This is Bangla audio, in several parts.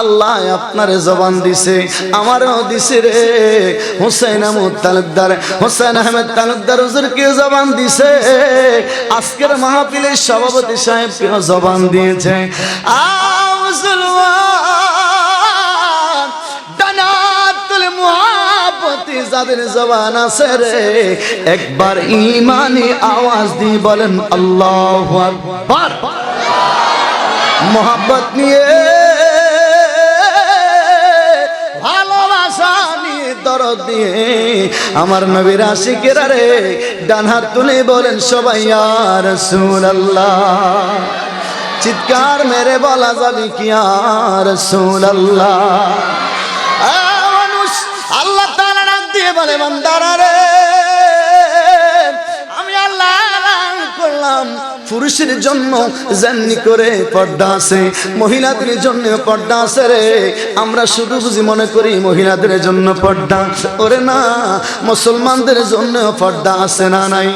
আল্লাহ আপনার জবান দিছে, আমারও দিছে রে। হুসাইন আহমদ তালুকদার, হুসাইন আহমেদ তালুকদার হুজুরকে জবান দিছে? আজকের মাহফিলের সভাপতি সাহেবকে জবান দিয়েছে। যাদের জবান আছে রে, একবার ইমানি আওয়াজ দিয়ে বলেন আল্লাহু মোহাব্বত নিয়ে দরদ দিয়ে আমার নবীর আশিকেরা রে ডান হাত তুলে বলেন সবাই আর রাসূলুল্লাহ। চিৎকার মেরে বলা যাবে কি আর রাসূলুল্লাহ? আ, মানুষ আল্লাহ তাআলা ডাক দিয়ে বলে বান্দারা রে পুরুষের জন্য জান্নি করে পর্দা আছে, মহিলাদের জন্য পর্দা আছে রে। আমরা শুধু বুঝি মনে করি মহিলাদের জন্য পর্দা। ওরে না, মুসলমানদের জন্য পর্দা আছে না নাই?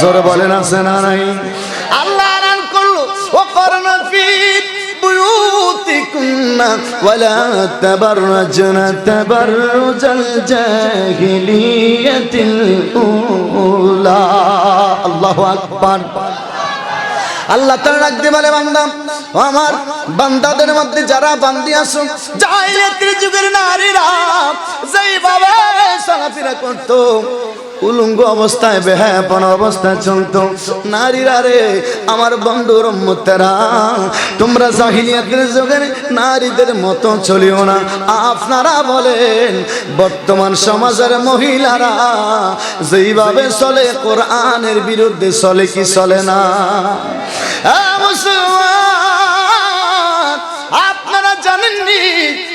জোরে বলেন, আছে না নাই? আল্লাহ করল, ও করোনা بيوتكن ولا تبرجن تبرج الجاهلية الأولى الله أكبر আল্লাহ তারা রাখতে বলে বান্দা ও আমার বান্দাদের মধ্যে যারা বান্দি আসুন জাহিলিয়াতের যুগের নারীরা যেইভাবে চলাফেরা করতো উলঙ্গ অবস্থায় বেহাপন অবস্থায় চলতো। নারীরা রে আমার বন্ধুর মতেরা তোমরা জাহিলিয়াতের যুগের নারীদের মতো চলিও না। আপনারা বলেন বর্তমান সমাজের মহিলারা যেইভাবে চলে কোরআনের বিরুদ্ধে চলে কি চলে না? মুসলমান, জানেননি?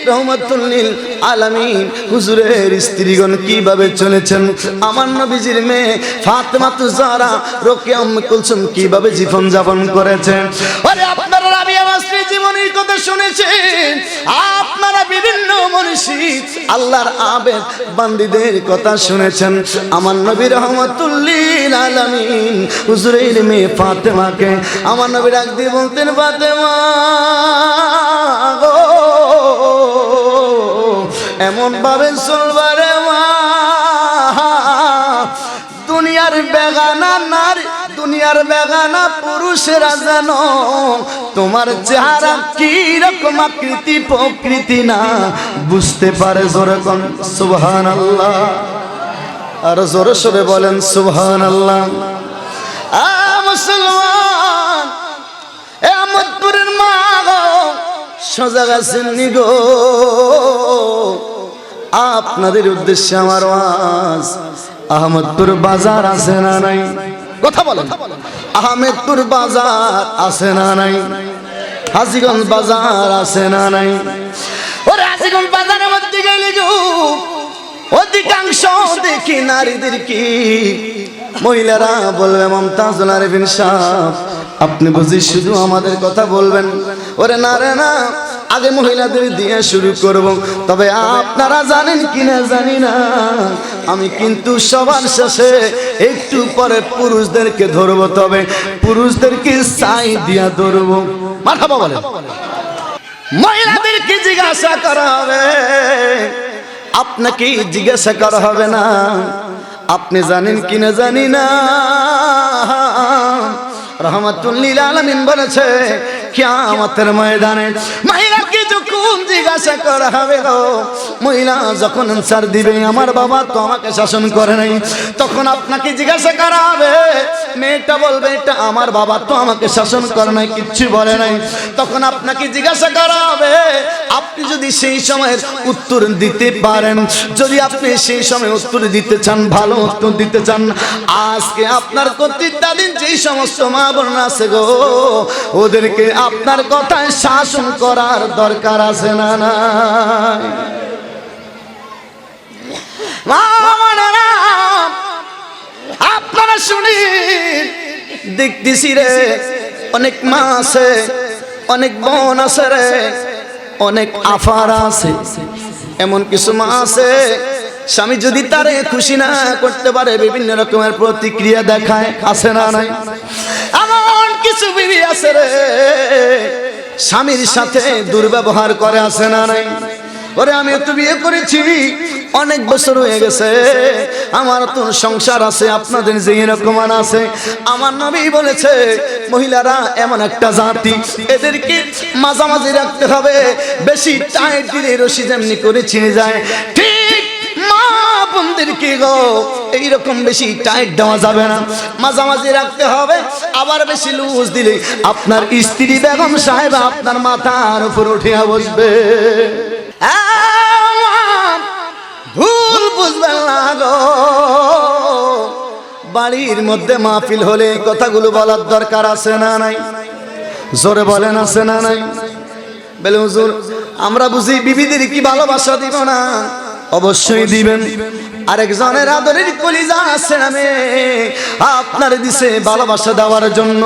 রহমতুল্লিল আলামিন। হুজুরের স্ত্রীগণ কীভাবে চলেছেন? আমার নবীজির মেয়ে ফাতেমাতু জাহরা রোকেয়া উম্মে কুলসুম কীভাবে জীবন যাপন করেছেন? আরে আপনারা রাবিয়া মাসরির জীবনের কথা শুনেছেন আপনারা বিভিন্ন মনীষী আল্লাহর আবেদ বান্দিদের কথা শুনেছেন। আমার নবী রহমতুল্লিল আলামিন হুজুরের মেয়ে ফাতেমাকে, আমার নবী ডাক দিয়ে বলতেন, ফাতেমা এমন ভাবে চলবারে দুনিয়ার বেগানা নারী, দুনিয়ার বেগানা পুরুষেরা যেন। তোমার চেহারা কি রকম আকৃতি প্রকৃতি না, বুঝতে পারে জোরে কোন সুবহান আল্লাহ আর জোরে সরে বলেন সুবহান আল্লাহ মুসলমান, এ মা গো আছেন গো? আপনাদের উদ্দেশ্যে আমার আওয়াজ আহমদপুর বাজার আছে না নাই? কথা বলেন। আহমেদপুর বাজার আছে না নাই? হাজিগঞ্জ বাজার আছে না নাই? ওরে হাজিগঞ্জ বাজারের মধ্যে গেলে গো অধিকাংশ দেখি নারীদের কি? মহিলারা বলবে, মমতাজুল আরেফিন সাহ আপনি বুঝি শুধু আমাদের কথা বলবেন? ওরে না রে না, আগে মহিলাদের দিয়ে শুরু করব। তবে আপনারা জানেন কিনা জানি না। আমি কিন্তু সবার শেষে একটু পরে পুরুষদেরকে ধরবো, তবে পুরুষদেরকে সাই দিয়া ধরবো। মাথা বলে মহিলাদেরকে জিজ্ঞাসা করা হবে। আপনাকে জিজ্ঞাসা করা হবে না। আপনি জানেন কিনা জানি না। রহমতুল্লিল আলমিন বলেছে, কিয়ামতের ময়দানে মহিলাকে যখন জিজ্ঞাসা করা হবে গো, মহিলা, যখন আনসার দিবে, আমার বাবা তো আমাকে শাসন করে নাই, তখন আপনাকে জিজ্ঞাসা করা হবে, মেয়েটা বলবে, এটা আমার বাবা তো আমাকে শাসন করে নাই, কিচ্ছু বলে নাই। তখন আপনাকে জিজ্ঞাসা করা হবে, আপনি যদি সেই সময়ের উত্তর দিতে পারেন, যদি আপনি সেই সময় উত্তর দিতে চান, ভালো উত্তর দিতে চান, আজকে আপনার কর্তৃত্বাধীন যেই সমস্ত মা বোন আছে গো, ওদেরকে আপনার কথায় শাসন করার দরকার আছে না নাই? আপনারা শুনি। দেখতেছি রে, অনেক মা আছে, অনেক বোন আছে রে, অনেক আফার আছে, এমন কিছু মা আছে স্বামী যদি তারে খুশি না করতে পারে, বিভিন্ন রকমের প্রতিক্রিয়া দেখায়, আছে না নাই? এমন কিছু বিবি আছে রে। স্বামীর সাথে দুর্ব্যবহার করে, আছে না নাই? ওরে আমি তো বিয়ে করেছি, অনেক বছর হয়ে গেছে। আমার তো সংসার আছে, আপনাদের যে এরকম আছে। আমার নবী বলেছে, মহিলারা এমন একটা জাতি, এদেরকে মাঝামাঝি রাখতে হবে। বেশি টাইট দিলে রশি যেমনি করে ছিঁড়ে যায়। ঠিক বোনদেরকে গো? এইরকম বেশি টাইট দেওয়া যাবে না। মাঝামাঝি রাখতে হবে, আবার বেশি লুজ দিলে আপনার স্ত্রী বেগম সাহেব আপনার মাথার উপর উঠিয়া বসবে। ভুল বুঝবেন না গো। বাড়ির মধ্যে মাহফিল হলে কথাগুলো বলার দরকার আছে না নাই? জোরে বলেন আছে না নাই? বলে, হুজুর, আমরা বুঝি বিবিদের কি ভালোবাসা দিব না? অবশ্যই দিবেন। আরেকজনের আদরের কলিজা আছে নামে। আপনার দিছে ভালোবাসা দেওয়ার জন্য।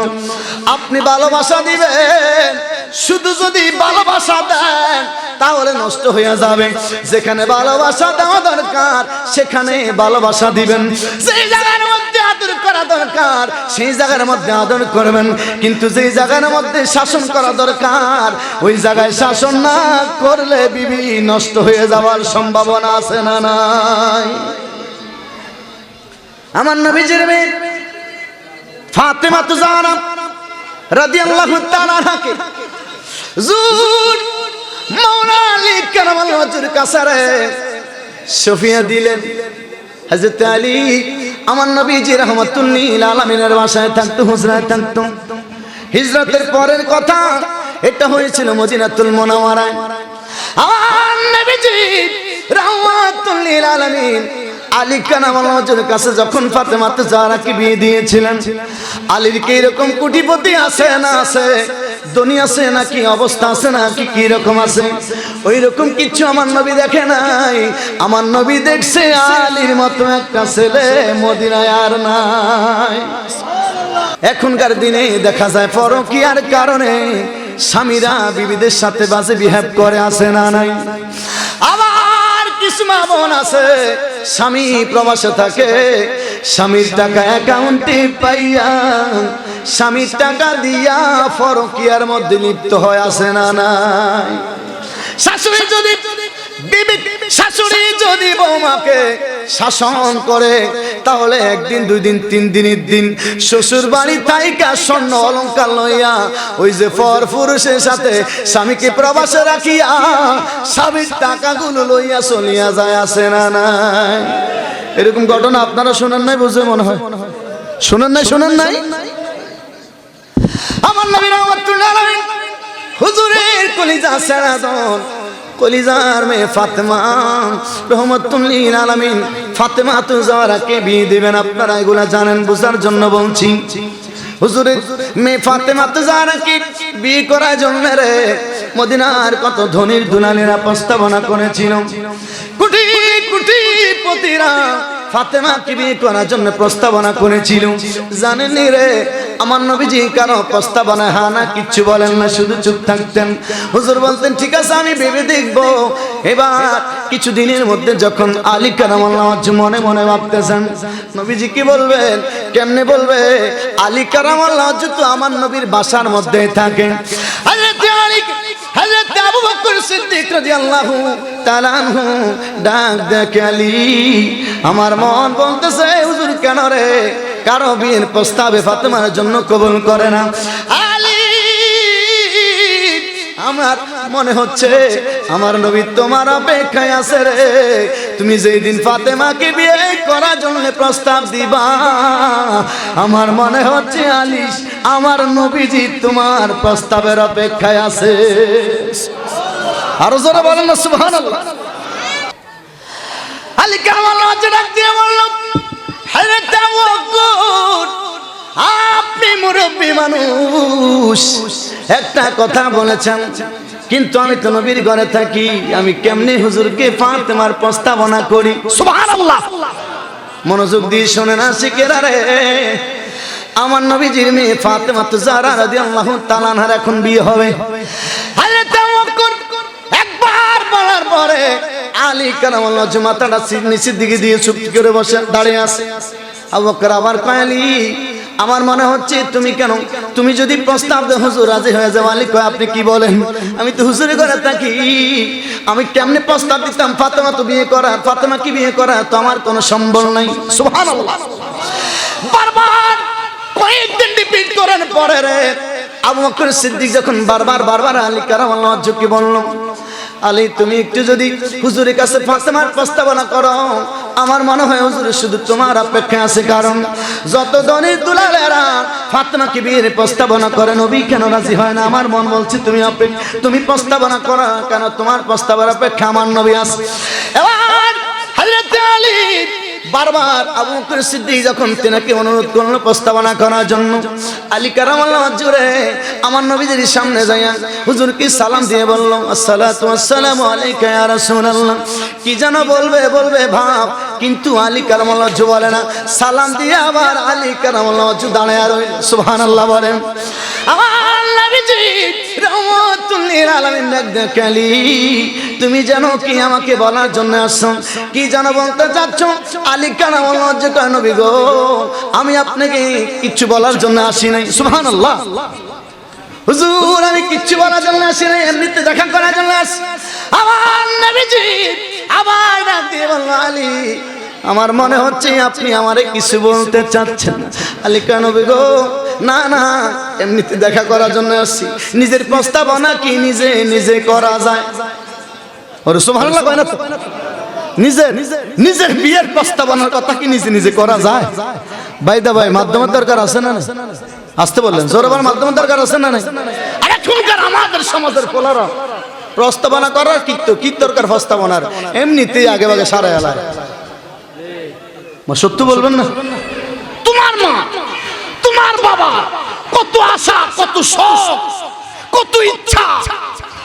আপনি ভালোবাসা দিবেন। শুধু যদি ভালোবাসা দেন, তাহলে নষ্ট হয়ে যাবে। যেখানে ভালোবাসা দেওয়া দরকার, সেখানে ভালোবাসা দিবেন। সেই জায়গার মধ্যে আদর করা দরকার, সেই জায়গার মধ্যে আদর করবেন। কিন্তু যেই জায়গার মধ্যে শাসন করা দরকার, ওই জায়গায় শাসন না করলে বিবি নষ্ট হয়ে যাওয়ার সম্ভাবনা আছে না নাই? আমার নবীজির মেয়ে ফাতেমা তু জানা রাদিয়াল্লাহু তাআলা আনহাকে জুর মাওলা আলী কারামাল দিলেন হযরত আলী, আমার নবীজি রহমাতুল্লিল আলামিনের বাসায় থাকতো, হুজরায় থাকতো। হিজরতের পরের কথা, এটা হয়েছিল মদিনাতুল মুনাওয়ারায়। আমার নবীজি রহমাতুল্লিল আলামিন আলী কানামালের কাছে কোটিপতি অবস্থা আছে আমার নবী দেখে নাই। আমার নবী দেখছে আলীর মতো একটা ছেলে মদিনায় আর নাই। এখনকার দিনে দেখা যায় পরকিয়ার কারণে স্বামীরা বিবিদের সাথে বাজে বিহেভ করে আসে না নাই? মা বোন আছে, স্বামী প্রবাসে থাকে। স্বামীর টাকা অ্যাকাউন্টে পাইয়া, স্বামীর টাকা দিয়া ফরকিয়ার মধ্যে লিপ্ত হয়, আছে না নাই? শাশুড়ি যদি বিবি শাশুড়ি যদি বৌমাকে শাসন করে, তাহলে একদিন দুই দিন তিন দিনের দিন শ্বশুর বাড়ি স্বর্ণ অলঙ্কার লইয়া ওই যে পর পুরুষের সাথে স্বামীকে প্রবাসে রাখিয়া স্বামীর টাকাগুলো লইয়া চলিয়া যায় আসে না নাই? এরকম ঘটনা আপনারা শোনেন নাই বুঝে মনে হয়? শোনেন নাই শোনেন নাই? আমার নবী রহমতুল্লাহ আলামিন হুজুরের কলিজা কলিজার মেয়ে ফাতেমা। রহমতুল্লিন আলামিন ফাতেমা তো যারাকে বিয়ে দেবেন, আপনারা এগুলা জানেন, বুঝার জন্য বলছি। হুজুরের মেয়ে ফাতেমা তো যারাকে বিয়ে করার জন্য রে, মদিনার কত ধনির দুলালেরা প্রস্তাবনা করেছিল। কুটি কুটি পতিরা ফাতেমাকে বিয়ে করার জন্য প্রস্তাবনা করেছিল। জানেননি রে, আমার নবীজি কারও প্রস্তাবনা হ্যাঁ না কিচ্ছু বলেন না, শুধু চুপ থাকতেন। হুজুর বলতেন, ঠিক আছে, আমি ভেবে দেখব। এবার কিছু দিনের মধ্যে যখন আলী কারামাল্লাহ মনে মনে ভাবতেছেন, নবীজি কি বলবেন, কেমনে বলবে? আলী কারামাল্লাহ তো আমার নবীর বাসার মধ্যে থাকে। হযরত আলী হযরত আবু বকর সিদ্দিক রাদিয়াল্লাহু তাআলা আনহু ডাক দেখে আলী, আমার মন বলতেছে, হুজুর কেন রে? কারও বিয়ের প্রস্তাবে ফাতেমার জন্য কবুল করে না। আলী আমার মনে হচ্ছে আমার নবী তোমার অপেক্ষায় আছে রে। তুমি যেই দিন ফাতেমাকে বিয়ে করার জন্য প্রস্তাব দিবা, আমার মনে হচ্ছে আলিশ, আমার নবীজি তোমার প্রস্তাবের অপেক্ষায় আছে। আরও জোরে বলেন না, সুবহানাল্লাহ। আলী কামাল রাজা ডাক দিয়ে বললাম হ্যাঁ তাওয়াক্কুল আপনি মুরব্বী মানুষ। একটা কথা বলেছেন কিন্তু আমি তো নবীর ঘরে থাকি আমি কেমনি হুজুরকে ফাতেমার প্রস্তাবনা করি? সুবহানাল্লাহ। মনোযোগ দিয়ে শোনে না শিখেরা রে। আমার নবীজির মেয়ে ফাতেমা তো জারা রাদিয়াল্লাহু তাআলা আনহার এখন বিয়ে হবে। তাওয়াক্কুল। একবার বলার পরে আলী কারামাল্লাহ মাথাটা নিচের দিকে দিয়ে চুপ করে বসে দাঁড়িয়ে আছে। আবু বকর আবার কয়ালি আমার মনে হচ্ছে তুমি কেন? তুমি যদি প্রস্তাব দেও হুজুর, রাজি হয়ে যাও আলী কয়, আপনি কি বলেন? আমি তো হুজুরে করে থাকি। আমি কেমনে প্রস্তাব দিতাম? ফাতেমা তো বিয়ে করা ফাতেমা কি বিয়ে করা তো আমার কোনো সম্বল নাই। সুবহানাল্লাহ। বারবার কয়েকদিন রিপিট করেন পরে রে। আবু বকর সিদ্দিক যখন বারবার বারবার আলী কারামাল্লাহ ঝুঁকি বলল আলী, তুমি একটু যদি হুজুরের কাছে ফাতেমার প্রস্তাবনা করো, আমার মনে হয় হুজুর শুধু তোমার অপেক্ষা আছে, কারণ যত দনের দুলালেরা ফাতেমাকে বিয়ের প্রস্তাবনা করে, নবী কেন রাজি হয় না? আমার মন বলছে, তুমি অপেক্ষা, তুমি প্রস্তাবনা করো, কেন তোমার প্রস্তাবের অপেক্ষা আমার নবী আছে? এবার হযরত আলী বারবার আবু বকর সিদ্দিক যখন তেনাকে অনুরোধ করল প্রস্তাবনা করার জন্য, আলী কারাম আল্লাহ জুড়ে আমার নবীদের সামনে হুজুর কি সালাম দিয়ে বলল, আসসালাতু আসসালামু আলাইকা ইয়া রাসূলুল্লাহ। কি যেন বলবে বলবে, ভাব কিন্তু আলী জু বলে না, সালাম দিয়ে আবার আলী জু দাঁড়ায় আর সুবহানাল্লাহ বলেন। আমার তুমি জানো কি আমাকে বলার জন্য আসছো, কি জানো বলতে চাচ্ছ? আলী কানা যে নবী গো, আমি আপনাকে কিচ্ছু বলার জন্য আসি নাই। সুবহানাল্লাহ। হুজুর, আমি কিচ্ছু বলার জন্য আসি নাই, এমনিতে দেখা করার জন্য আসি আমার নবীজি আবার ডাক দিয়ে বলল, আলী, আমার মনে হচ্ছে আপনি আমারে কিছু বলতে চাচ্ছেন আলী কানবী গো, না না, এমনিতে দেখা করার জন্য আসছি। নিজের প্রস্তাবনা কি নিজে নিজে করা যায়? ওর সুবহানাল্লাহ কয় না? নিজের নিজের বিয়ের প্রস্তাবনার কথা কি নিজে নিজে করা যায়? ভাই বাইদা ভাই মাধ্যমের দরকার আছে না? আসতে বললেন, জোরবার মাধ্যমের দরকার আছে না নাই? আরে আমাদের সমাজের কোলারা প্রস্তাবনা করার কি তো কি দরকার প্রস্তাবনার? এমনিতেই আগে ভাগে সারা এলায় সত্য বলবেন না? তোমার মা, তোমার বাবা, কত আশা, কত শখ, কত ইচ্ছা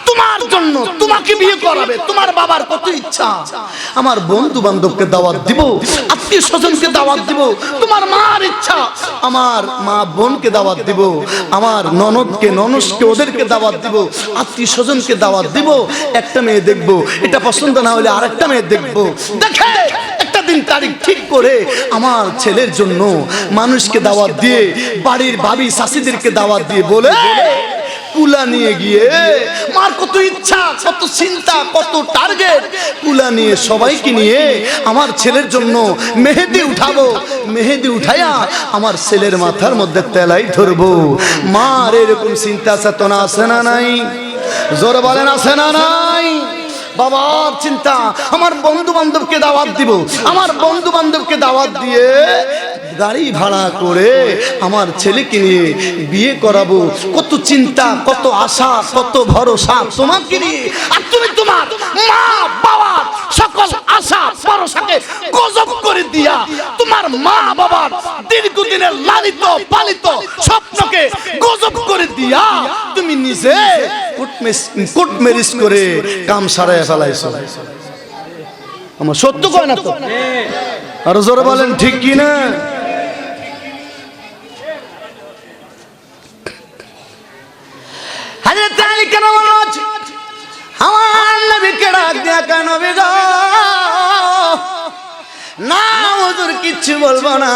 তোমার জন্য তোমাকে বিয়ে করাবে, তোমার বাবার কত ইচ্ছা। আমার বন্ধু বান্ধবকে দাওয়াত দিব আত্মীয় স্বজনকে দাওয়াত দিব, তোমার মার ইচ্ছা, আমার মা বোনকে দাওয়াত দিব, আমার ননদকে, ননসকে, ওদেরকে দাওয়াত দিব আত্মীয় স্বজনকে দাওয়াত দিব, একটা মেয়ে দেখব, এটা পছন্দ না হলে আরেকটা মেয়ে দেখব। দেখে একটা দিন তারিখ ঠিক করে আমার ছেলের জন্য মানুষকে দাওয়াত দিয়ে, বাড়ির ভাবি শাশিদেরকে দাওয়াত দিয়ে বলে কুলা নিয়ে গিয়ে মার কত ইচ্ছা কত চিন্তা কত টার্গেট কুলা নিয়ে সবাইকে নিয়ে আমার ছেলের জন্য মেহেদি উঠাবো। মেহেদি উঠাইয়া আমার ছেলের মাথার মধ্যে তেলাই ধরবো। মার এরকম চিন্তা চেতনা আছে না নাই? জোর বলেন আছে না নাই? বাবার চিন্তা। আমার বন্ধু বান্ধবকে দাওয়াত দিব। আমার বন্ধু বান্ধবকে দাওয়াত দিয়ে গাড়ি ভাড়া করে আমার ছেলেকে নিয়ে বিয়ে করাবো। কত চিন্তা কত আশা কত ভরসা তোমাকে নিয়ে। আর তুমি তোমার মা বাবার সকল আশা ভরসাকে গজব করে দিয়া তোমার মা বাবার দীর্ঘদিনের লালিত পালিত স্বপ্নকে গজব করে দিয়া তুমি নিজে কোর্ট ম্যারেজ করে কাম সারায় ফেলাইছো। আমার সত্য কয় না তো? আর জোরে বলেন ঠিক কি না হযরত আলী কেন বলল আমার নবীকে ডাক দিয়া কেন গো না, হুজুর, কিচ্ছু বলব না।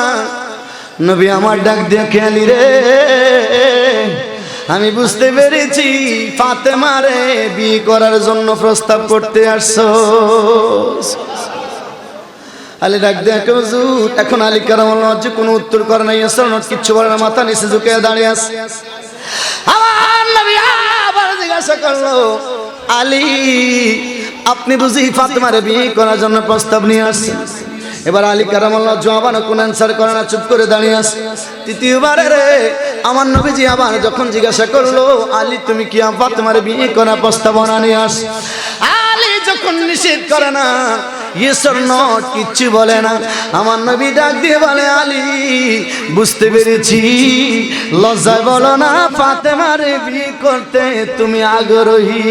নবী আমার ডাক দিয়া খেয়ালি রে? আমি বুঝতে পেরেছি ফাতেমারে বিয়ে করার জন্য প্রস্তাব করতে আসছো আলী ডাক কেউ হুজুর, এখন আলী কারাম কোনো উত্তর করে নাই, আসল কিচ্ছু বলে না, মাথা নিচে ঝুঁকে দাঁড়িয়ে আছে। আলী আপনি বুঝি ফাতেমারে বিয়ে করার জন্য প্রস্তাব নিয়ে আসছেন? এবার আলী কারামাল্লাহ জবানও কোন অ্যান্সার করে না, চুপ করে দাঁড়িয়ে আছে তৃতীয়বারে রে, আমার নবীজি আবার যখন জিজ্ঞাসা করল, আলী তুমি কি ফাতেমারে বিয়ে করা প্রস্তাবনা নিয়ে আস? আলী যখন নিষেধ করে না ইয়েস অর নট কিচ্ছু বলে না। আমার নবী ডাক দিয়ে বলে, আলী, বুঝতে পেরেছি, লজ্জায় বলো না, ফাতেমারে বিয়ে করতে তুমি আগ্রহী।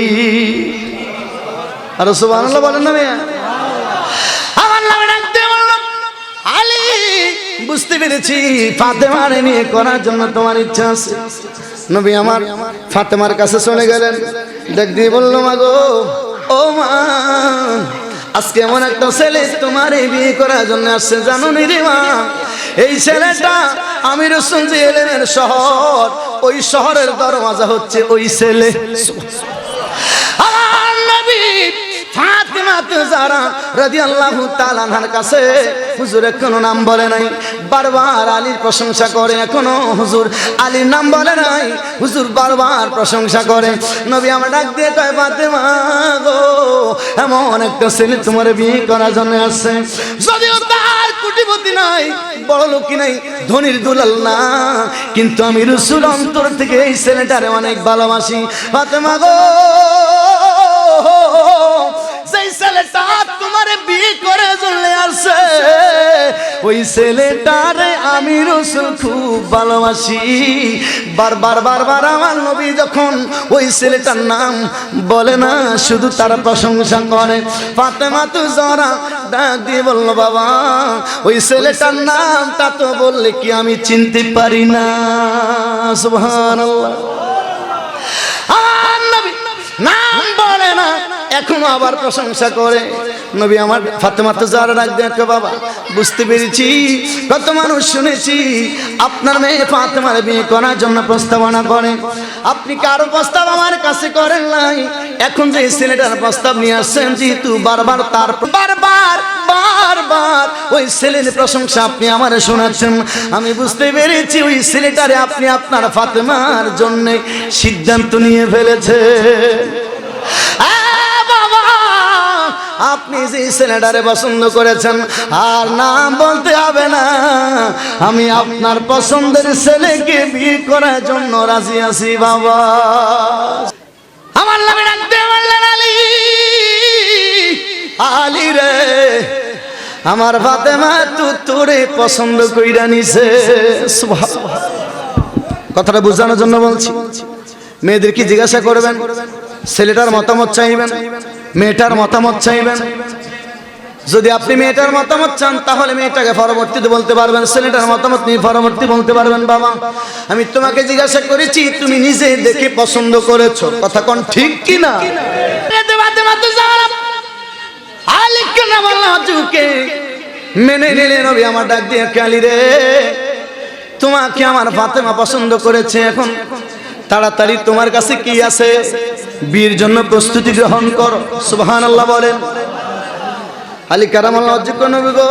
আর সুবহানাল্লাহ বলেন না মেয়ে বুঝতে পেরেছি ফাতেমারে নিয়ে করার জন্য তোমার ইচ্ছা আছে। নবী আমার ফাতেমার কাছে চলে গেলেন। দেখ দিয়ে বলল, মা গো, ও মা, আজকে এমন একটা ছেলে তোমার এই বিয়ে করার জন্য আসছে, জানো নি রে মা? এই ছেলেটা আমি রসুন যে এলেনের শহর, ওই শহরের দরওয়াজা হচ্ছে ওই ছেলে। ফাতেমা জারা রাদিয়াল্লাহু তাআলা কাছে, হুজুর এখনও নাম বলে নাই। বারবার আলীর প্রশংসা করে, এখনও হুজুর আলীর নাম বলে নাই। হুজুর বারবার প্রশংসা করে। নবী আমার ডাক দিয়ে কয়, ফাতেমা গো, এমন একটা ছেলে তোমার বিয়ে করার জন্য আসছে যদিও তার কুটিপতি নাই, বড় লোকই নাই, ধনির দুলাল না। কিন্তু আমি রসুল অন্তর থেকে এই ছেলেটারে অনেক ভালোবাসি। ফাতেমা গো সেই ছেলেটা তোমারে বিয়ে করে চলে আসছে। ওই ছেলেটারে আমি রসুল খুব ভালোবাসি। বারবার বারবার আমার নবী যখন ওই ছেলেটার নাম বলে না, শুধু তার প্রশংসা করে। ফাতেমা তু জরা ডাক দিয়ে বলল, বাবা, ওই ছেলেটার নামটা তো বললে কি আমি চিনতে পারি না? সুবহানাল্লাহ। নবী নাম বলে না এখনও আবার প্রশংসা করে। নবী আমার ফাতেমা তো যারা ডাক দেখো বাবা, বুঝতে পেরেছি, কত মানুষ শুনেছি, আপনার মেয়ে ফাতেমার বিয়ে করার জন্য প্রস্তাবনা করে। আপনি কারও প্রস্তাব আমার কাছে করেন নাই। এখন যে ছেলেটার প্রস্তাব নিয়ে আসছেন, যেহেতু বারবার তার বারবার বারবার ওই ছেলের প্রশংসা আপনি আমার শোনাচ্ছেন। আমি বুঝতে পেরেছি ওই ছেলেটারে আপনি আপনার ফাতেমার জন্যে সিদ্ধান্ত নিয়ে ফেলেছে আপনি যে ছেলেটারে পছন্দ করেছেন, আর নাম বলতে হবে না। আমি আপনার পছন্দের ছেলেকে বিয়ে করার জন্য রাজি আছি, বাবা। আমার নামে আলী। রে, আমার ফাতেমা তু তোরে পছন্দ কইরা নিছে। কথাটা বোঝানোর জন্য বলছি। মেয়েদেরকে জিজ্ঞাসা করবেন, ছেলেটার মতামত চাইবেন। মেয়েটার মতামত চাইবেন? যদি আপনি মেয়েটার মতামত চান তাহলে মেয়েটাকে পরবর্তীতে বলতে পারবেন ছেলেটার মতামত নিয়ে পরবর্তী বলতে পারবেন বাবা। আমি তোমাকে জিজ্ঞাসা করেছি তুমি নিজে দেখে পছন্দ করেছ। কথা কোন ঠিক কি না মেনে নিলে নবী আমার ডাক দিয়ে কালি রে তোমাকে আমার ফাতেমা পছন্দ করেছে এখন। তাড়াতাড়ি তোমার কাছে কি আছে? বীর জন্য প্রস্তুতি গ্রহণ কর। সুবহান আল্লাহ বলেন। আলী কারামাল্লাহ, অযোগ্য নবী গো।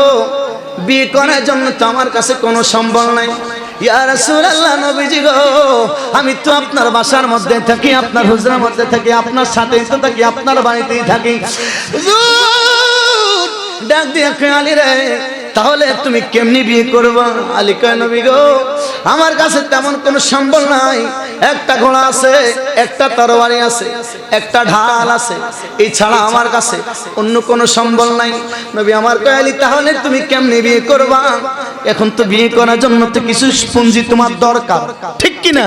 বিয়ে করার জন্য তো আমার কাছে কোনো সম্বল নাই। আমি তো আপনার বাসার মধ্যে থাকি, আপনার হুজরার মধ্যে থাকি, আপনার সাথেই তো থাকি, আপনার বাড়িতেই থাকি। ডাক দিয়ে আলী রে, তাহলে তুমি কেমনি বিয়ে করবা? আলী কয়, নবী গো, আমার কাছে তেমন কোনো সম্বল নাই। একটা ঘোড়া আছে, একটা তরবারি আছে, একটা ঢাল আছে। এই ছাড়া আমার কাছে অন্য কোনো সম্বল নাই। নবী আমার কয়, আলী, তাহলে তুমি কেমনি বিয়ে করবা? এখন তো বিয়ে করার জন্য তো কিছু পুঞ্জি তোমার দরকার। ঠিক কিনা?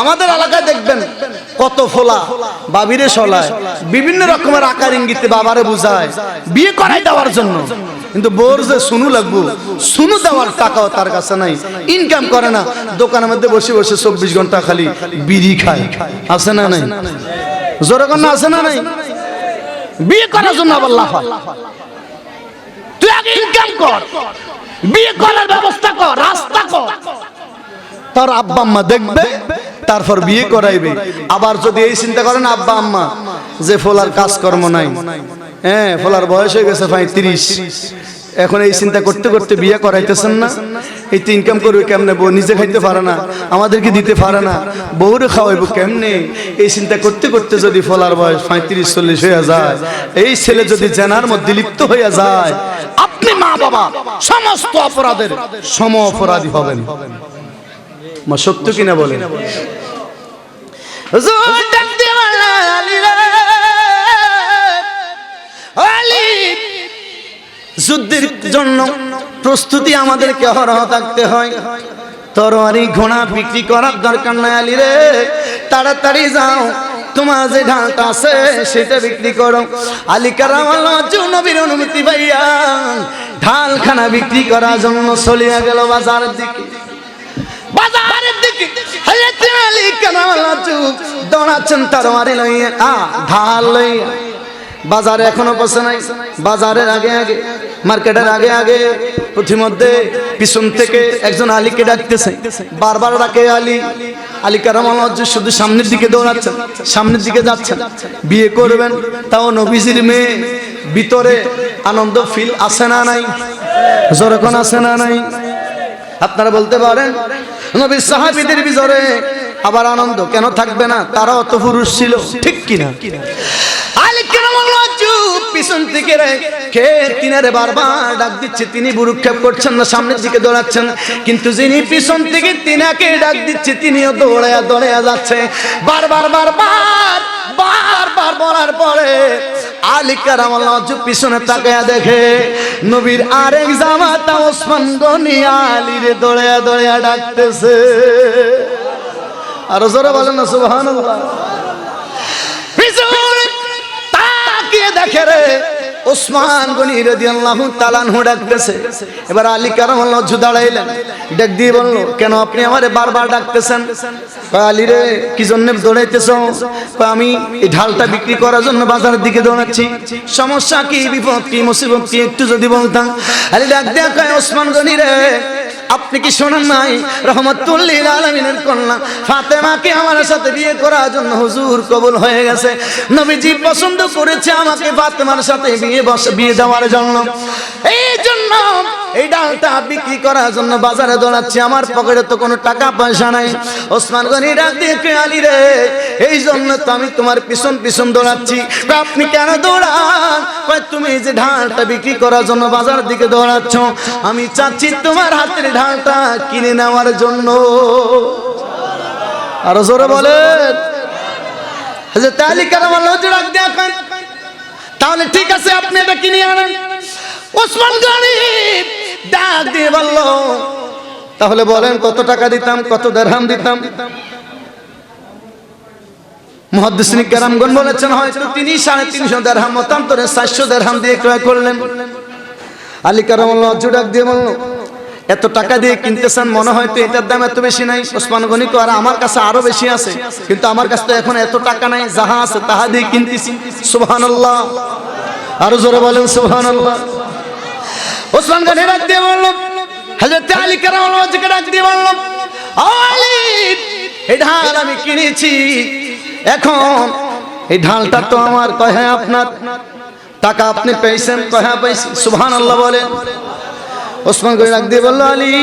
আমাদের এলাকায় দেখবেন কত ফোলা বাবিরে সলায়, বিভিন্ন রকমের আকার ইঙ্গিতে বাবারে বুঝায়, বিয়ে করাই দেওয়ার জন্য। কিন্তু বোর যে শুনু লাগবো। শুনু দেওয়ার টাকাও তার কাছে নাই। ইনকাম করে না। দোকানের মধ্যে বসে বসে চব্বিশ ঘণ্টা খালি বিড়ি খায়। আছে না নাই? জোরে কন্যা আছে না নাই? বিয়ে করার জন্য আবার লাফায়। তুই আগে ইনকাম কর। বিয়ে করার ব্যবস্থা কর, রাস্তা কর। তার আব্বা আম্মা দেখবে, তারপর বিয়ে করাইবে। আবার যদি এই চিন্তা করেন, আব্বা আম্মা, যে ফোলার কাজকর্ম নাই। হ্যাঁ ফলার বয়স হয়ে গেছে পঁয়ত্রিশ এখন এই চিন্তা করতে করতে বিয়ে করাইতেছেন না। এই তো ইনকাম করবে কেমনে? বউ নিজে খাইতে পারে না। আমাদেরকে দিতে পারে না। বউরে খাওয়াইব কেমনে? এই চিন্তা করতে করতে যদি ফলার বয়স পঁয়ত্রিশ, চল্লিশ হয়ে যায়, এই ছেলে যদি জেনার মধ্যে লিপ্ত হয়ে যায়, আপনি মা বাবা সমস্ত অপরাধের সম অপরাধী হবেন। মা সত্য কিনা বলেন? যুদ্ধের জন্য প্রস্তুতি আমাদেরকে হরহ থাকতে হয়। তরোয়ারি, ঘোড়া বিক্রি করার দরকার নাই আলী রে। তাড়াতাড়ি যাও, তোমার যে ঢালটা আছে সেটা বিক্রি করো। আলী কারাম নবীর অনুমতি পাইয়া ঢালখানা বিক্রি করার জন্য চলিয়া গেল বাজারের দিকে। বাজারের দিকে আলী কারামাল্লাহ দৌড়াচ্ছেন তরবারি লইয়া, আ, ঢাল লইয়া। বাজারে এখনও পৌঁছে নাই। বাজারের আগে আগে, মার্কেটের আগে আগে, প্রতিমধ্যে পিছন থেকে একজন আলীকে ডাকতেছে। বারবার ডাকে আলী। আলী কারামাল শুধু সামনের দিকে দৌড়াচ্ছেন, সামনের দিকে যাচ্ছেন। বিয়ে করবেন, তাও নবীজির মেয়ে। ভিতরে আনন্দ ফিল আছে না নাই। যখন আছে না নাই। আপনারা বলতে পারেন, নবীর সাহাবীদের ভিতরে আবার আনন্দ কেন থাকবে না? তারা অত পুরুষ ছিল, ঠিক কিনা? আলী কেরামুল পিছন তাকায়া দেখে, নবীর আরেক জামাতা ওসমান গনি আলী রে দৌড়ায়া দৌড়ায়া ডাকতেছে। আরও জোরে বলেন না, সুবহানাল্লাহ। পিছনে দেখে রে, ওসমান গনি তাআলা আনহু ডাকতেছে। এবার আলী কারামাল্লাহ জু দাঁড়াইলেন। ডাক দিয়ে বলল, কেন আপনি আমারে বারবার ডাকতেছেন? আলী রে, কি জন্য দৌড়াইতেছ? আমি এই ঢালটা বিক্রি করার জন্য বাজারের দিকে দৌড়াচ্ছি। সমস্যা কি, বিপদ কি, মুসিবত কি, একটু যদি বলতাম? আলী ডাক কয়, ওসমান গনি রে আপনি কি শোনেন নাই? রহমতুল্লিল আলমিনের কন্যা ফাতেমাকে আমার সাথে বিয়ে করার জন্য হুজুর কবুল হয়ে গেছে। নবীজি পছন্দ করেছে আমাকে ফাতেমার সাথে বিয়ে বসে, বিয়ে দেওয়ার জন্য। এই জন্য এই ডালটা বিক্রি করার জন্য বাজারে দৌড়াচ্ছি আমার পকেটে তো কোনো টাকা পয়সা নাই। ওসমান গনি ডাক দিয়ে আলী রে। এই জন্য তো আমি তোমার পিছন পিছন দৌড়াচ্ছি। আপনি কেন দৌড়ান? তুমি যে ঢালটা বিক্রি করার জন্য বাজার দিকে দৌড়াচ্ছ? আমি চাচ্ছি তোমার হাতের ঢালটা কিনে নেওয়ার জন্য। আরও জোরে বলেন। যে তাহলে কেন দেয়া কয়, তাহলে ঠিক আছে আপনি এটা কিনে আনেন। ওসমান গনি ডাক দিয়ে বলল, তাহলে বলেন কত টাকা দিতাম, কত দেড়হাম দিতাম? মহাদিসিনী কেরামগণ বলেছেন, হয়তো তিনি সাড়ে তিনশো দেড়হাম, মতান্তরে চারশো দেড়হাম দিয়ে ক্রয় করলেন। আলী কারাম ডাক দিয়ে বলল, এত টাকা দিয়ে কিনতেছেন, মনে হয় তো এটার দাম এত বেশি নাই। ওসমান গনি তো আর, আমার কাছে আরও বেশি আছে। কিন্তু আমার কাছে তো এখন এত টাকা নাই, যাহা আছে তাহা দিয়ে কিনতেছি। সুবহানাল্লাহ। আরও জোরে বলেন, সুবহানাল্লাহ। ওসমান গনি ডাক দিয়ে বলল, হযরত আলী কারাম ডাক দিয়ে বলল আলী, এই ঢাল আমি কিনেছি। এখন এই ঢালটা তো আমার কয় হ্যাঁ আপনার? টাকা আপনি পেয়েছেন কয় হ্যাঁ পেয়েছি। সুবহানাল্লাহ বলেন ওসমান গনি ডাক দিয়ে বলল, আলী,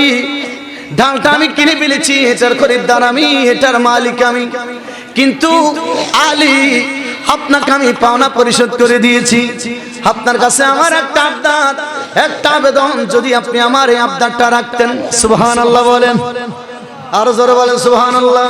ঢালটা আমি কিনে ফেলেছি, এটার খরিদ্দার আমি, এটার মালিক আমি। কিন্তু আলী আপনাকে আমি পাওনা পরিশোধ করে দিয়েছি। আপনার কাছে আমার একটা আবদার। একটা আবেদন, যদি আপনি আমার এই আবদারটা রাখতেন সুবহান আল্লাহ বলেন। আরও জোরে বলেন সুবহান আল্লাহ